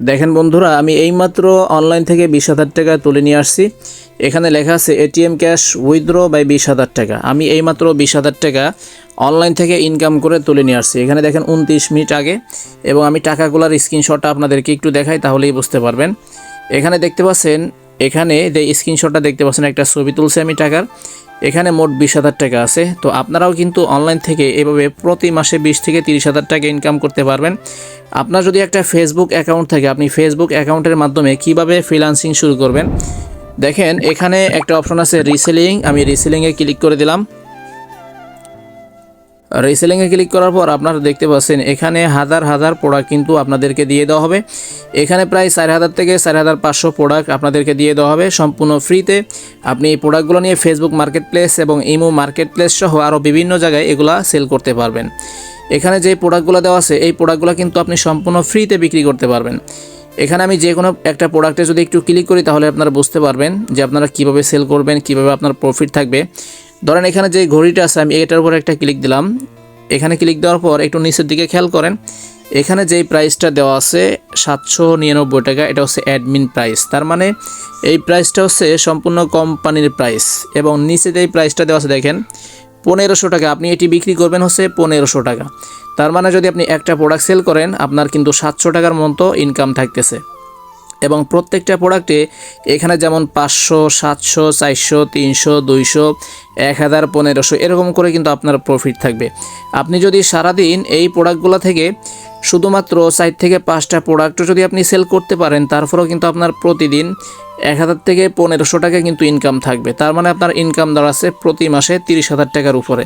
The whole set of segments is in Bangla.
দেখেন বন্ধুরা, আমি এইমাত্র অনলাইন থেকে বিশ হাজার টাকা তুলে নিয়ে আসছি। এখানে লেখা আছে এটিএম ক্যাশ উইথড্র বাই বিশ হাজার টাকা। আমি এইমাত্র বিশ হাজার টাকা অনলাইন থেকে ইনকাম করে তুলে নিয়ে আসছি। এখানে দেখেন উনত্রিশ মিনিট আগে, এবং আমি টাকাগুলোর স্ক্রিনশটটা আপনাদেরকে একটু দেখাই, তাহলেই বুঝতে পারবেন। এখানে দেখতে পাচ্ছেন, এখানে যে স্ক্রিনশটটা দেখতে পাচ্ছেন, একটা ছবি তুলছে আমি টাকার। এখানে মোট বিশ হাজার টাকা আছে। তো আপনারাও কিন্তু অনলাইন থেকে এভাবে প্রতি মাসে বিশ থেকে তিরিশ হাজার টাকা ইনকাম করতে পারবেন। আপনার যদি একটা ফেসবুক অ্যাকাউন্ট থাকে, আপনি ফেসবুক অ্যাকাউন্টের মাধ্যমে কীভাবে ফ্রিলান্সিং শুরু করবেন? দেখেন, এখানে একটা অপশন আছে রিসেলিং আমি রিসেলিংয়ে ক্লিক করে দিলাম। রিসেলিংয়ে ক্লিক করার পর আপনারা দেখতে পাচ্ছেন, এখানে হাজার হাজার প্রোডাক্ট কিন্তু আপনাদেরকে দিয়ে দেওয়া হবে। এখানে প্রায় চার হাজার থেকে চার হাজার পাঁচশো প্রোডাক্ট আপনাদেরকে দিয়ে দেওয়া হবে সম্পূর্ণ ফ্রিতে আপনি এই প্রোডাক্টগুলো নিয়ে ফেসবুক মার্কেট প্লেস এবং ইমো মার্কেট প্লেস সহ আরও বিভিন্ন জায়গায় এগুলা সেল করতে পারবেন। এখানে যে প্রোডাক্টগুলো দেওয়া আছে, এই প্রোডাক্টগুলো কিন্তু আপনি সম্পূর্ণ ফ্রিতে বিক্রি করতে পারবেন। এখানে আমি যে কোনো একটা প্রোডাক্টে যদি একটু ক্লিক করি, তাহলে আপনারা বুঝতে পারবেন যে আপনারা কীভাবে সেল করবেন, কীভাবে আপনার প্রফিট থাকবে। ধরেন এখানে যে ঘড়িটা আছে, আমি এটার উপর একটা ক্লিক দিলাম। এখানে ক্লিক দেওয়ার পর একটু নিচের দিকে খেয়াল করেন, এখানে যেই প্রাইসটা দেওয়া আছে সাতশো নিরানব্বই টাকা, এটা হচ্ছে অ্যাডমিন প্রাইস তার মানে এই প্রাইসটা হচ্ছে সম্পূর্ণ কোম্পানির প্রাইস এবং নিচে যেই প্রাইসটা দেওয়া আছে, দেখেন, পনেরোশো টাকা। আপনি এটি বিক্রি করবেন হচ্ছে পনেরোশো টাকা। তার মানে যদি আপনি একটা প্রোডাক্ট সেল করেন, আপনার কিন্তু সাতশো টাকার মতো ইনকাম থাকতেছে। এবং প্রত্যেকটা প্রোডাক্টে এখানে যেমন পাঁচশো, সাতশো, চারশো, তিনশো, দুইশো, এক হাজার, পনেরোশো এরকম করে কিন্তু আপনার প্রফিট থাকবে। আপনি যদি সারাদিন এই প্রোডাক্টগুলো থেকে শুধুমাত্র চার থেকে পাঁচটা প্রোডাক্টও যদি আপনি সেল করতে পারেন, তারপরেও কিন্তু আপনার প্রতিদিন এক হাজার থেকে পনেরোশো টাকা কিন্তু ইনকাম থাকবে। তার মানে আপনার ইনকাম দাঁড়াচ্ছে প্রতি মাসে তিরিশ হাজার টাকার উপরে।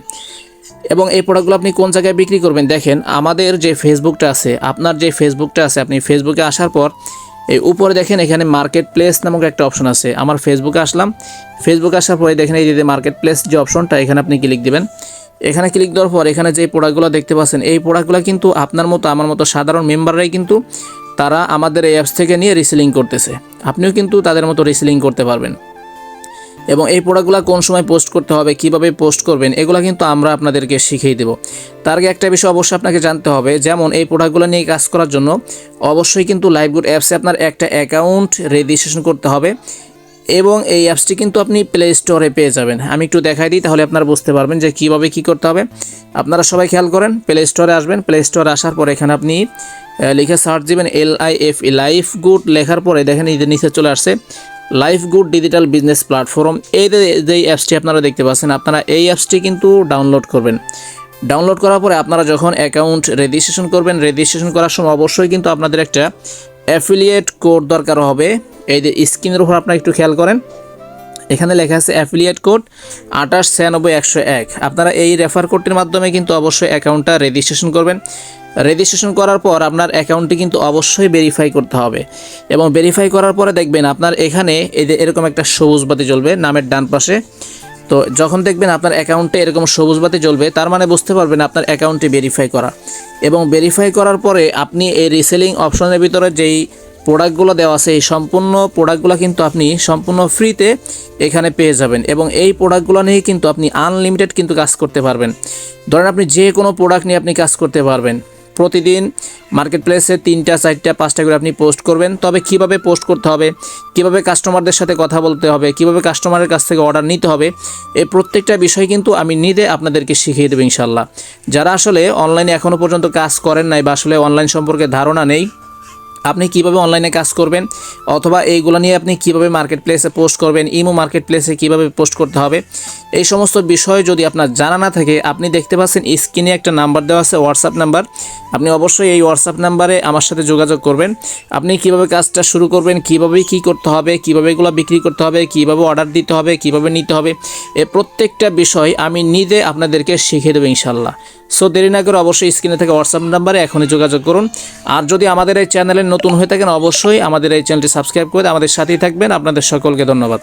এবং এই প্রোডাক্টগুলো আপনি কোন জায়গায় বিক্রি করবেন? দেখেন, আমাদের যে ফেসবুকটা আছে, আপনার যে ফেসবুকটা আছে, আপনি ফেসবুকে আসার পর এই উপরে দেখেন এখানে মার্কেট প্লেস নামক একটা অপশন আছে। আমার ফেসবুকে আসলাম। ফেসবুকে আসার পরে দেখেন এই যে মার্কেট প্লেস যে অপশনটা এখানে আপনি ক্লিক দেবেন। এখানে ক্লিক দেওয়ার পর এখানে যে প্রোডাক্টগুলো দেখতে পাচ্ছেন, এই প্রোডাক্টগুলো কিন্তু আপনার মতো, আমার মতো সাধারণ মেম্বাররাই কিন্তু তারা আমাদের এই অ্যাপস থেকে নিয়ে রিসেলিং করতেছে। আপনিও কিন্তু তাদের মতো রিসেলিং করতে পারবেন। এবং এই প্রোডাক্টগুলো কোন সময় পোস্ট করতে হবে, কীভাবে পোস্ট করবেন, এগুলো কিন্তু আমরা আপনাদেরকে শিখিয়ে দেব। তার আগে একটা বিষয় অবশ্যই আপনাকে জানতে হবে, যেমন এই প্রোডাক্টগুলো নিয়ে কাজ করার জন্য অবশ্যই কিন্তু লাইভগুড অ্যাপসে আপনার একটা অ্যাকাউন্ট রেজিস্ট্রেশন করতে হবে এবং এই অ্যাপসটি কিন্তু আপনি প্লে স্টোরে পেয়ে যাবেন। আমি একটু দেখাই দিই, তাহলে আপনারা বুঝতে পারবেন যে কীভাবে কী করতে হবে। আপনারা সবাই খেয়াল করেন প্লে স্টোরে আসবেন প্লে স্টোরে আসার পর এখানে আপনি লিখে সার্চ দিবেন L I F life good লেখার পরে দেখেন এই নিচে চলে আসছে। Life good digital business platform এই যে অ্যাপসটি আপনারা দেখতে পাচ্ছেন, আপনারা এই অ্যাপসটি কিন্তু ডাউনলোড করবেন। ডাউনলোড করার পরে আপনারা যখন অ্যাকাউন্ট রেজিস্ট্রেশন করবেন রেজিস্ট্রেশন করার সময় অবশ্যই কিন্তু আপনাদের একটা অ্যাফিলিয়েট কোড দরকার হবে। এই যে, স্ক্রিনের উপর আপনারা একটু খেয়াল করেন। এখানে লেখা আছে অ্যাফিলিয়েট কোড আঠাশ ছিয়ানব্বই একশো এক। আপনারা এই রেফার কোডটির মাধ্যমে কিন্তু অবশ্যই অ্যাকাউন্টটা রেজিস্ট্রেশন করবেন। রেজিস্ট্রেশন করার পর আপনার অ্যাকাউন্টটি কিন্তু অবশ্যই ভেরিফাই করতে হবে। এবং ভেরিফাই করার পরে দেখবেন আপনার এখানে এই যে এরকম একটা সবুজ বাতি জ্বলবে নামের ডান পাশে। তো যখন দেখবেন আপনার অ্যাকাউন্টে এরকম সবুজ বাতি জ্বলবে, তার মানে বুঝতে পারবেন আপনার অ্যাকাউন্টটি ভেরিফাই করা। এবং ভেরিফাই করার পরে আপনি এই রিসেলিং অপশনের ভিতরে যেই প্রোডাক্টগুলো দেওয়া আছে, এই সম্পূর্ণ প্রোডাক্টগুলো কিন্তু আপনি সম্পূর্ণ ফ্রিতে এখানে পেয়ে যাবেন। এবং এই প্রোডাক্টগুলো নিয়ে কিন্তু আপনি আনলিমিটেড কিন্তু কাজ করতে পারবেন। ধরেন আপনি যে কোনো প্রোডাক্ট নিয়ে আপনি কাজ করতে পারবেন। প্রতিদিন মার্কেট প্লেসে তিনটা, চারটা, পাঁচটা করে আপনি পোস্ট করবেন। তবে কীভাবে পোস্ট করতে হবে, কীভাবে কাস্টমারদের সাথে কথা বলতে হবে, কীভাবে কাস্টমারের কাছ থেকে অর্ডার নিতে হবে এই প্রত্যেকটা বিষয় কিন্তু আমি নিজে আপনাদেরকে শিখিয়ে দেবো ইনশাল্লাহ যারা আসলে অনলাইনে এখনও পর্যন্ত কাজ করেন নাই বা আসলে অনলাইন সম্পর্কে ধারণা নেই আপনি কীভাবে অনলাইনে কাজ করবেন, অথবা এইগুলো নিয়ে আপনি কীভাবে মার্কেট প্লেসে পোস্ট করবেন ইমো মার্কেট প্লেসে কীভাবে পোস্ট করতে হবে, এই সমস্ত বিষয় যদি আপনার জানা না থাকে, আপনি দেখতে পাচ্ছেন স্ক্রিনে একটা নাম্বার দেওয়া আছে হোয়াটসঅ্যাপ নাম্বার আপনি অবশ্যই এই হোয়াটসঅ্যাপ নাম্বারে আমার সাথে যোগাযোগ করবেন। আপনি কীভাবে কাজটা শুরু করবেন, কীভাবে কি করতে হবে, কীভাবে এগুলো বিক্রি করতে হবে, কীভাবে অর্ডার দিতে হবে, কীভাবে নিতে হবে, এ প্রত্যেকটা বিষয় আমি নিজে আপনাদেরকে শিখিয়ে দেবো ইনশাল্লাহ সো দেরি না করে অবশ্যই স্ক্রিনে থেকে হোয়াটসঅ্যাপ নাম্বারে এখনই যোগাযোগ করুন। আর যদি আমাদের এই চ্যানেলে নতুন হয়ে থাকেন, অবশ্যই আমাদের এই চ্যানেলটি সাবস্ক্রাইব করে আমাদের সাথেই থাকবেন। আপনাদের সকলকে ধন্যবাদ।